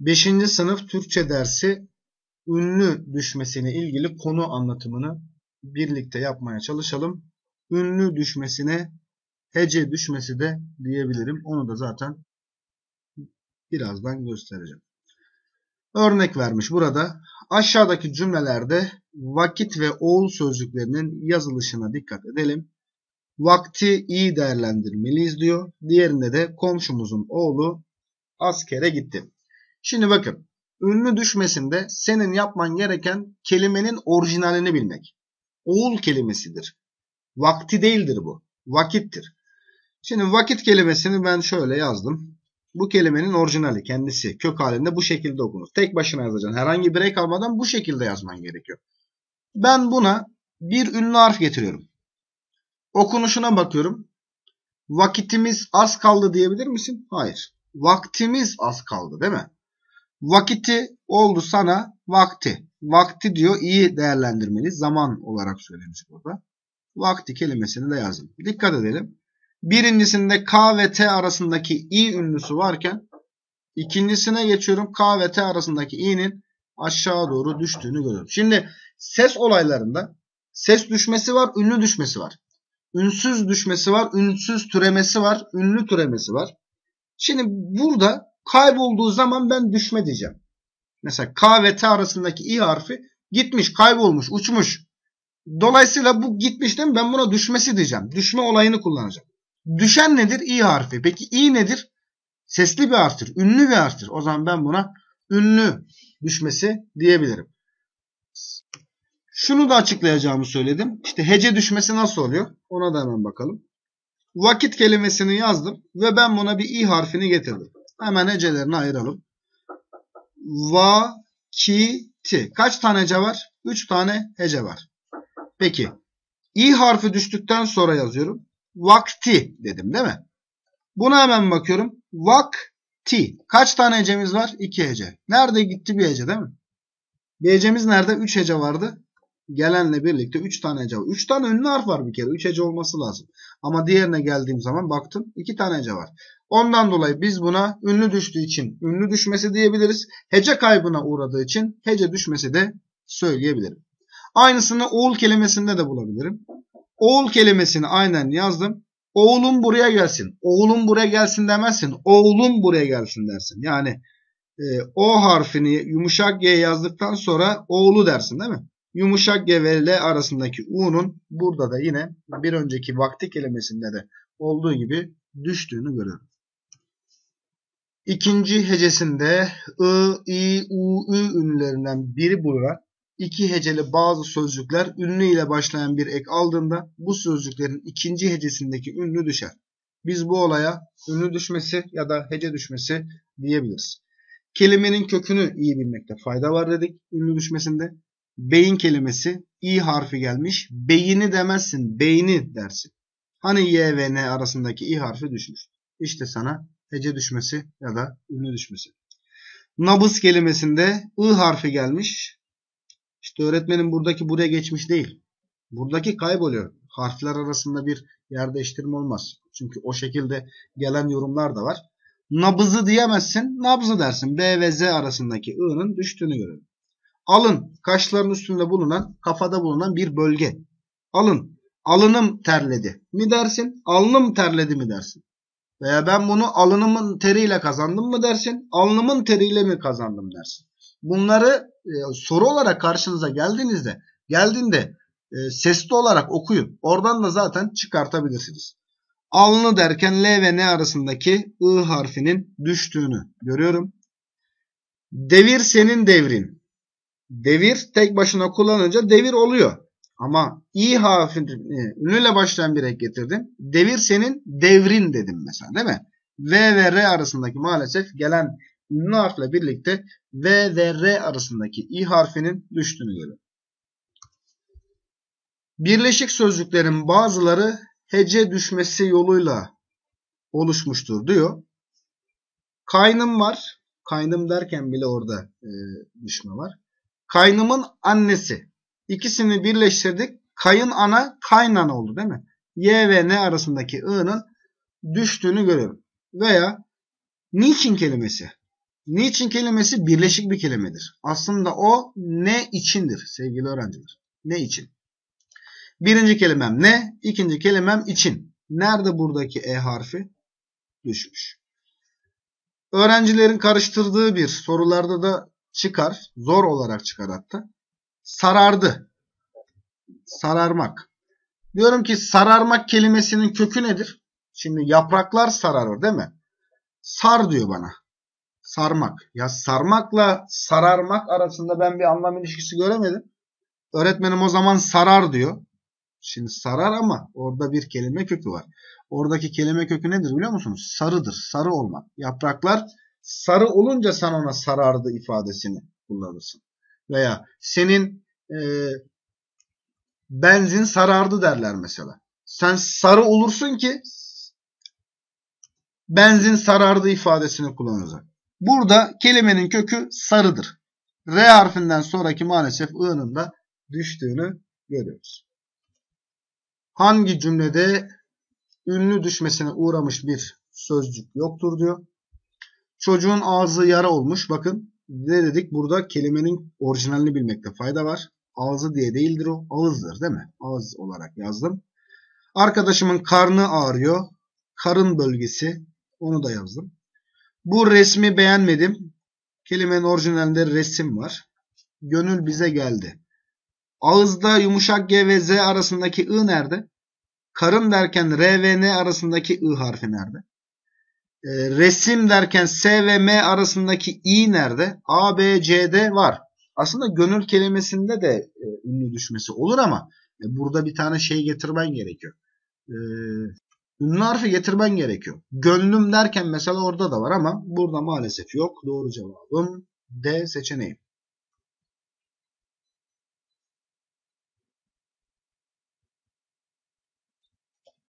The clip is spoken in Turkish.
5. sınıf Türkçe dersi ünlü düşmesine ilgili konu anlatımını birlikte yapmaya çalışalım. Ünlü düşmesine hece düşmesi de diyebilirim. Onu da zaten birazdan göstereceğim. Örnek vermiş burada. Aşağıdaki cümlelerde vakit ve oğul sözcüklerinin yazılışına dikkat edelim. Vakti iyi değerlendirmeliyiz diyor. Diğerinde de komşumuzun oğlu askere gitti. Şimdi bakın. Ünlü düşmesinde senin yapman gereken kelimenin orijinalini bilmek. Oğul kelimesidir. Vakti değildir bu. Vakittir. Şimdi vakit kelimesini ben şöyle yazdım. Bu kelimenin orijinali kendisi kök halinde bu şekilde okunur. Tek başına yazacaksın. Herhangi bir ek almadan bu şekilde yazman gerekiyor. Ben buna bir ünlü harf getiriyorum. Okunuşuna bakıyorum. Vakitimiz az kaldı diyebilir misin? Hayır. Vaktimiz az kaldı değil mi? Vakiti oldu sana vakti. Vakti diyor iyi değerlendirmeli. Zaman olarak söylemiş burada. Vakti kelimesini de yazdım. Dikkat edelim. Birincisinde K ve T arasındaki i ünlüsü varken ikincisine geçiyorum. K ve T arasındaki i'nin aşağı doğru düştüğünü görüyorum. Şimdi ses olaylarında ses düşmesi var, ünlü düşmesi var. Ünsüz düşmesi var, ünsüz türemesi var, ünlü türemesi var. Şimdi burada kaybolduğu zaman ben düşme diyeceğim. Mesela K ve T arasındaki i harfi gitmiş, kaybolmuş, uçmuş. Dolayısıyla bu gitmiş değil mi? Ben buna düşmesi diyeceğim. Düşme olayını kullanacağım. Düşen nedir? İ harfi. Peki i nedir? Sesli bir harftir. Ünlü bir harftir. O zaman ben buna ünlü düşmesi diyebilirim. Şunu da açıklayacağımı söyledim. İşte hece düşmesi nasıl oluyor? Ona da hemen bakalım. Vakit kelimesini yazdım ve ben buna bir i harfini getirdim. Hemen hecelerini ayıralım. Vakiti. Kaç tane hece var? 3 tane hece var. Peki. i harfi düştükten sonra yazıyorum. Vakti dedim değil mi? Buna hemen bakıyorum. Vakti. Kaç tane hecemiz var? 2 hece. Nerede gitti bir hece değil mi? Bir hecemiz nerede? 3 hece vardı. Gelenle birlikte 3 tane hece var. 3 tane ünlü harf var bir kere. 3 hece olması lazım. Ama diğerine geldiğim zaman baktım 2 tane hece var. Ondan dolayı biz buna ünlü düştüğü için ünlü düşmesi diyebiliriz. Hece kaybına uğradığı için hece düşmesi de söyleyebilirim. Aynısını oğul kelimesinde de bulabilirim. Oğul kelimesini aynen yazdım. Oğlum buraya gelsin. Oğlum buraya gelsin demezsin. Oğlum buraya gelsin dersin. Yani e, o harfini yumuşak G yazdıktan sonra oğlu dersin değil mi? Yumuşak G arasındaki U'nun burada da yine bir önceki vakti kelimesinde de olduğu gibi düştüğünü görüyorum. İkinci hecesinde I, I, U, Ü ünlülerinden biri bulunan iki heceli bazı sözcükler ünlü ile başlayan bir ek aldığında bu sözcüklerin ikinci hecesindeki ünlü düşer. Biz bu olaya ünlü düşmesi ya da hece düşmesi diyebiliriz. Kelimenin kökünü iyi bilmekte fayda var dedik ünlü düşmesinde. Beyin kelimesi i harfi gelmiş. Beyini demezsin, beyni dersin. Hani y ve n arasındaki i harfi düşmüş. İşte sana hece düşmesi ya da ünlü düşmesi. Nabız kelimesinde i harfi gelmiş. İşte öğretmenin buradaki buraya geçmiş değil. Buradaki kayboluyor. Harfler arasında bir yer değiştirme olmaz. Çünkü o şekilde gelen yorumlar da var. Nabızı diyemezsin, nabzı dersin. B ve Z arasındaki i'nin düştüğünü görüyorum. Alın, kaşların üstünde bulunan, kafada bulunan bir bölge. Alın, alınım terledi mi dersin, alnım terledi mi dersin? Veya ben bunu alınımın teriyle kazandım mı dersin, alnımın teriyle mi kazandım dersin? Bunları e, soru olarak karşınıza geldiğinizde, geldiğinde e, sesli olarak okuyun. Oradan da zaten çıkartabilirsiniz. Alnı derken L ve N arasındaki I harfinin düştüğünü görüyorum. Devir senin devrin. Devir tek başına kullanınca devir oluyor. Ama i harfini ünlüyle başlayan bir ek getirdim. Devir senin devrin dedim mesela değil mi? V ve R arasındaki maalesef gelen ünlü harfle birlikte V ve R arasındaki i harfinin düştüğünü görüyorum. Birleşik sözcüklerin bazıları hece düşmesi yoluyla oluşmuştur diyor. Kaynım var. Kaynım derken bile orada e, düşme var. Kaynımın annesi. İkisini birleştirdik. Kayın ana kaynan oldu değil mi? Y ve N arasındaki i'nin düştüğünü görüyorum. Veya niçin kelimesi. Niçin kelimesi birleşik bir kelimedir. Aslında o ne içindir sevgili öğrenciler. Ne için? Birinci kelimem ne? İkinci kelimem için. Nerede buradaki E harfi? Düşmüş. Öğrencilerin karıştırdığı bir sorularda da çıkar. Zor olarak çıkar hatta. Sarardı. Sararmak. Diyorum ki sararmak kelimesinin kökü nedir? Şimdi yapraklar sararır değil mi? Sar diyor bana. Sarmak. Ya sarmakla sararmak arasında ben bir anlam ilişkisi göremedim. Öğretmenim o zaman sarar diyor. Şimdi sarar ama orada bir kelime kökü var. Oradaki kelime kökü nedir biliyor musunuz? Sarıdır. Sarı olmak. Yapraklar sarı olunca sen ona sarardı ifadesini kullanırsın. Veya senin e, benzin sarardı derler mesela. Sen sarı olursun ki benzin sarardı ifadesini kullanacak. Burada kelimenin kökü sarıdır. R harfinden sonraki maalesef I'nın da düştüğünü görüyoruz. Hangi cümlede ünlü düşmesine uğramış bir sözcük yoktur diyor. Çocuğun ağzı yara olmuş. Bakın ne dedik? Burada kelimenin orijinalini bilmekte fayda var. Ağzı diye değildir o. Ağızdır değil mi? Ağız olarak yazdım. Arkadaşımın karnı ağrıyor. Karın bölgesi. Onu da yazdım. Bu resmi beğenmedim. Kelimenin orijinalinde resim var. Gönül bize geldi. Ağızda yumuşak G ve Z arasındaki I nerede? Karın derken R ve N arasındaki I harfi nerede? E, resim derken S ve M arasındaki I nerede? A, B, C'de var. Aslında gönül kelimesinde de e, ünlü düşmesi olur ama e, burada bir tane şey getirmen gerekiyor. E, ünlü harfi getirmen gerekiyor. Gönlüm derken mesela orada da var ama burada maalesef yok. Doğru cevabım D seçeneği.